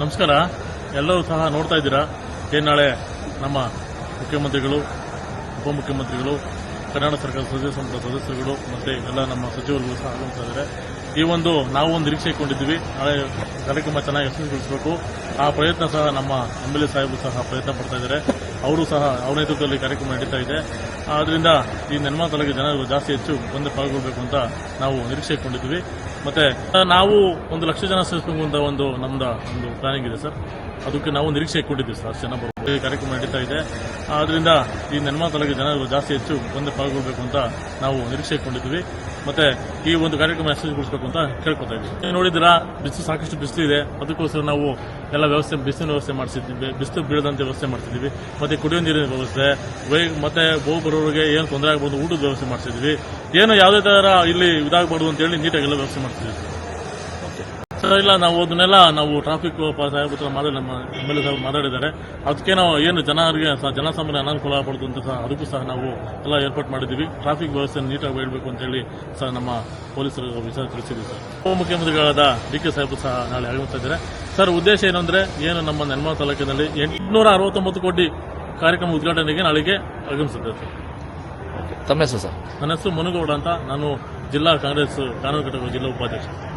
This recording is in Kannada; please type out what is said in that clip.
ನಮಸ್ಕಾರ. ಎಲ್ಲರೂ ಸಹ ನೋಡ್ತಾ ಇದ್ದೀರಾ? ಏನ್ ನಾಳೆ ನಮ್ಮ ಮುಖ್ಯಮಂತ್ರಿಗಳು, ಉಪಮುಖ್ಯಮಂತ್ರಿಗಳು, ಕರ್ನಾಟಕ ಸರ್ಕಾರ ಸದಸ್ಯ ಸಂಪುಟ ಸದಸ್ಯರುಗಳು ಮತ್ತೆ ಎಲ್ಲ ನಮ್ಮ ಸಚಿವರುಗಳು ಸಹ ಆಗಮಿಸ್ತಾ ಇದ್ದಾರೆ. ಈ ಒಂದು ನಾವು ಒಂದು ನಿರೀಕ್ಷೆ ಇಟ್ಕೊಂಡಿದ್ವಿ ನಾಳೆ ಕಾರ್ಯಕ್ರಮ ಚೆನ್ನಾಗಿ ಯಶಸ್ವಿಗೊಳಿಸಬೇಕು. ಆ ಪ್ರಯತ್ನ ಸಹ ನಮ್ಮ ಎಂ ಎಲ್ ಎ ಸಾಹೇಬರು ಸಹ ಪ್ರಯತ್ನ ಪಡ್ತಾ ಇದ್ದಾರೆ. ಅವರು ಸಹ ಅವರ ನೇತೃತ್ವದಲ್ಲಿ ಕಾರ್ಯಕ್ರಮ ನಡೀತಾ ಇದೆ. ಆದ್ರಿಂದ ಈ ನೆನ್ಮಾತಲೆಗೆ ಜನರು ಜಾಸ್ತಿ ಹೆಚ್ಚು ಬಂದು ಪಾಲ್ಗೊಳ್ಬೇಕು ಅಂತ ನಾವು ನಿರೀಕ್ಷೆ ಇಟ್ಕೊಂಡಿದ್ದೀವಿ. ಮತ್ತೆ ನಾವು ಒಂದು ಲಕ್ಷ ಜನ ಸೇರಿಸಬೇಕು ಒಂದು ನಮ್ದ ಒಂದು ಪ್ಲಾನಿಂಗ್ ಇದೆ, ಸರ್. ಅದಕ್ಕೆ ನಾವು ನಿರೀಕ್ಷೆ ಕೊಟ್ಟಿದ್ದೀವಿ, ಸರ್. ಅಷ್ಟು ಜನ ಬರ್ಬೋದು. ಕಾರ್ಯಕ್ರಮ ನಡೀತಾ ಇದೆ. ಆದ್ರಿಂದ ಈ ನೆನ್ಮಾತಲೆಗೆ ಜನರು ಜಾಸ್ತಿ ಹೆಚ್ಚು ಬಂದು ಪಾಲ್ಗೊಳ್ಬೇಕು ಅಂತ ನಾವು ನಿರೀಕ್ಷೆ ಇಟ್ಕೊಂಡಿದ್ದೀವಿ. ಮತ್ತೆ, ಈ ಒಂದು ಕಾರ್ಯಕ್ರಮ ಯಶಸ್ವಿಗೊಳಿಸಬೇಕು ಅಂತ ಕೇಳ್ಕೊತಾ ಇದ್ದೀವಿ. ನೋಡಿದಿರಾ ಬಿಸಿಲು ಸಾಕಷ್ಟು ಬಿಸಿಲು ಇದೆ. ಅದಕ್ಕೋಸ್ಕರ ನಾವು ಎಲ್ಲ ವ್ಯವಸ್ಥೆ, ಬಿಸಿಲಿನ ವ್ಯವಸ್ಥೆ ಮಾಡಿಸಿದ್ದೀವಿ. ಬಿಸಿಲು ಬೀಳದಂತೆ ವ್ಯವಸ್ಥೆ ಮಾಡ್ತಿದ್ವಿ ಮತ್ತೆ ಕುಡಿಯೋ ನೀರಿನ ವ್ಯವಸ್ಥೆ, ವೈ- ಮತ್ತೆ ಹೋಗಿ ಬರೋರಿಗೆ ಏನು ತೊಂದರೆ ಆಗ್ಬೋದು ಊಟದ ವ್ಯವಸ್ಥೆ ಮಾಡಿಸಿದ್ವಿ ಏನು ಯಾವುದೇ ತರ ಇಲ್ಲಿ ಇದಾಗಬಾರ್ದು ಅಂತ ಹೇಳಿ ನೀಟಾಗಿ ಎಲ್ಲ ವ್ಯವಸ್ಥೆ ಸರ್ ಇಲ್ಲ ನಾವು ಅದನ್ನೆಲ್ಲ ನಾವು ಟ್ರಾಫಿಕ್ ಸಾಹೇಬ್ ಹತ್ರ ಮಾಡಿ ನಮ್ಮ ಎಂ ಎಲ್ ಎ ಸಾಹೇಬ್ ಮಾತಾಡಿದ್ದಾರೆ. ಅದಕ್ಕೆ ನಾವು ಏನು ಜನರಿಗೆ ಸಹ ಜನಸಾಮಾನ್ಯ ಅನಾನುಕೂಲ ಆಗ್ಬಾರ್ದು ಅಂತ ಸಹ ಅದಕ್ಕೂ ಸಹ ನಾವು ಎಲ್ಲ ಏರ್ಪಾಟ್ ಮಾಡಿದ್ದೀವಿ. ಟ್ರಾಫಿಕ್ ವ್ಯವಸ್ಥೆ ನೀಟಾಗಿ ಹೇಳಬೇಕು ಅಂತ ಹೇಳಿ ಸಹ ನಮ್ಮ ಪೊಲೀಸರು ವಿಚಾರ ತಿಳಿಸಿದ್ವಿ ಸರ್. ಉಪಮುಖ್ಯಮಂತ್ರಿಗಳಾದ ಡಿ ಕೆ ಸಾಹೇಬ್ ಸಹ ನಾಳೆ ಆಗಮಿಸ್ತಾ ಇದ್ದಾರೆ. ಸರ್ ಉದ್ದೇಶ ಏನು ಅಂದರೆ ಏನು ನಮ್ಮ ನೆನ್ಮಾ ತಾಲೂಕಿನಲ್ಲಿ ಎಂಟುನೂರ ಅರವತ್ತೊಂಬತ್ತು ಕೋಟಿ ಕಾರ್ಯಕ್ರಮ ಉದ್ಘಾಟನೆಗೆ ನಾಳೆಗೆ ಆಗಮಿಸುತ್ತೆ ಸರ್. ತಮ್ಮ ಹೆಸರು ಸರ್? ನನ್ನ ಹೆಸರು ಮುನುಗೌಡ ಅಂತ. ನಾನು జిల్లా కాంగ్రెస్ కార్యకర్త జిల్లా ఉపాధ్యక్షుడు.